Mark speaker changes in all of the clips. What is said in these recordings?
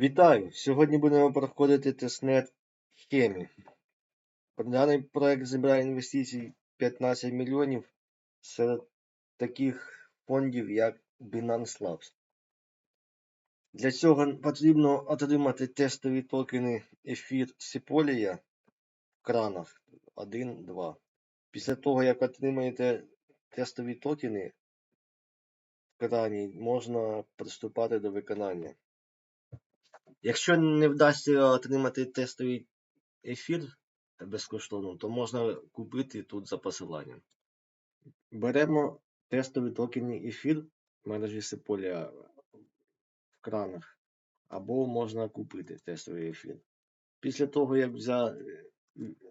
Speaker 1: Вітаю! Сьогодні будемо проходити тестнет Хемі. Даний проект зібрає інвестицій 15 мільйонів серед таких фондів, як Binance Labs. Для цього потрібно отримати тестові токени ефір Sepolia в кранах 1, 2. Після того, як отримаєте тестові токени в крані, можна приступати до виконання. Якщо не вдасться отримати тестовий ефір безкоштовно, то можна купити тут за посиланням. Беремо тестовий токен ефір в мережі Sepolia в кранах, або можна купити тестовий ефір. Після того, як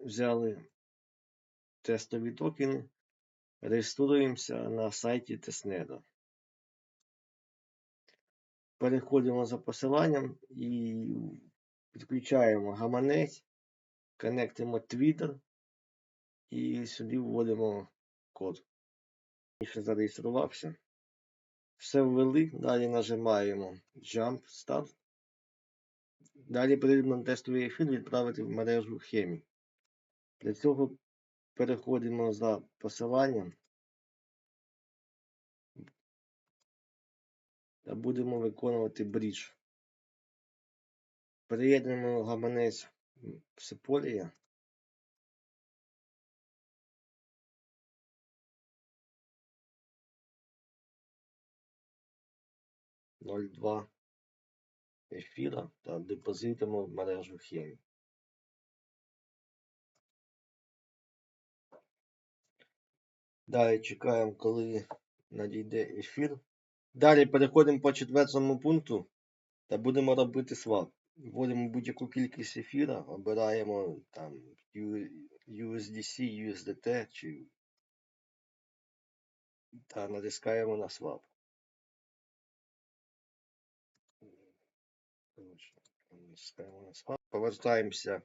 Speaker 1: взяли тестові токени, реєструємося на сайті Тестнета. Переходимо за посиланням і підключаємо гаманець, коннектимо Twitter і сюди вводимо код. Ще зареєструвався. Все ввели, далі нажимаємо Jump Start. Далі потрібно тестовий ефір відправити в мережу Хемі. Для цього переходимо за посиланням будемо виконувати брідж. Приєднуємо гаманець Sepolia. Ноль два ефіра та депозитимо в мережу Хемі. Далі чекаємо, коли надійде ефір. Далі переходимо по четвертому пункту та будемо робити свап. Вводимо будь-яку кількість ефіра, обираємо там USDC, USDT чи та натискаємо на свап. Натискаємо на свап. Повертаємося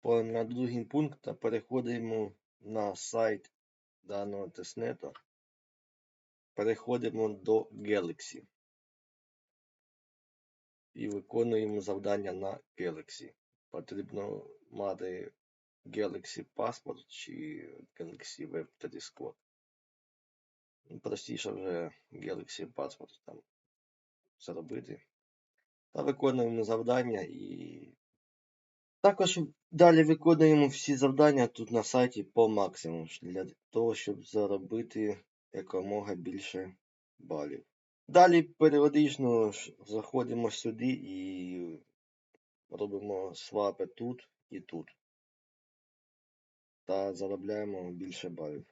Speaker 1: по, на другий пункт та переходимо на сайт даного тестнета. Переходимо до Galaxy. І виконуємо завдання на Galaxy. Потрібно мати Galaxy паспорт чи Galaxy Web Telescope. Ну, Простіше вже Galaxy паспорт там зробити. Та виконуємо завдання і також далі виконуємо всі завдання тут на сайті по максимуму для того, щоб заробити якомога більше балів. Далі періодично заходимо сюди і робимо свапи тут і тут. Та заробляємо більше балів.